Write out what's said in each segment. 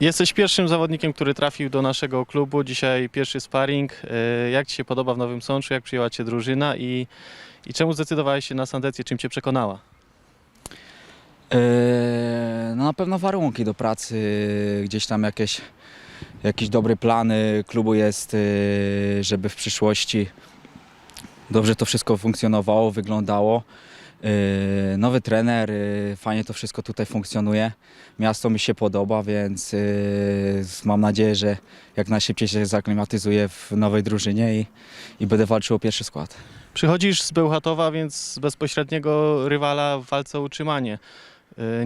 Jesteś pierwszym zawodnikiem, który trafił do naszego klubu. Dzisiaj pierwszy sparring. E, Jak Ci się podoba w Nowym Sączu? Jak przyjęła Cię drużyna? I, i czemu zdecydowałeś się na Sandecję? Czym Cię przekonała? Eee, No na pewno warunki do pracy, gdzieś tam jakieś, jakieś dobre plany klubu jest, eee, żeby w przyszłości dobrze to wszystko funkcjonowało, wyglądało. Eee, Nowy trener, eee, fajnie to wszystko tutaj funkcjonuje. Miasto mi się podoba, więc eee, mam nadzieję, że jak najszybciej się zaklimatyzuję w nowej drużynie i, i będę walczył o pierwszy skład. Przychodzisz z Bełchatowa, więc bezpośredniego rywala w walce o utrzymanie.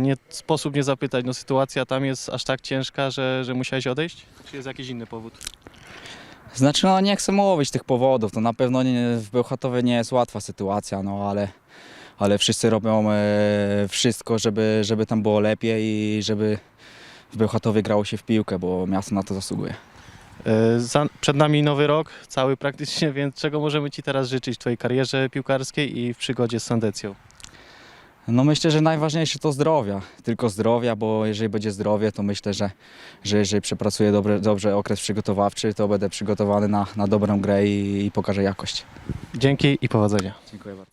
Nie sposób nie zapytać, no sytuacja tam jest aż tak ciężka, że, że musiałeś odejść? Czy jest jakiś inny powód? Znaczy, no nie chcę mówić tych powodów. To na pewno nie, w Bełchatowie nie jest łatwa sytuacja, no ale, ale wszyscy robią e, wszystko, żeby, żeby tam było lepiej i żeby w Bełchatowie grało się w piłkę, bo miasto na to zasługuje. E, Za, przed nami nowy rok, cały praktycznie, więc czego możemy Ci teraz życzyć w Twojej karierze piłkarskiej i w przygodzie z Sandecją? No myślę, że najważniejsze to zdrowia, tylko zdrowia, bo jeżeli będzie zdrowie, to myślę, że, że jeżeli przepracuję dobre, dobrze okres przygotowawczy, to będę przygotowany na, na dobrą grę i, i pokażę jakość. Dzięki i powodzenia. Dziękuję bardzo.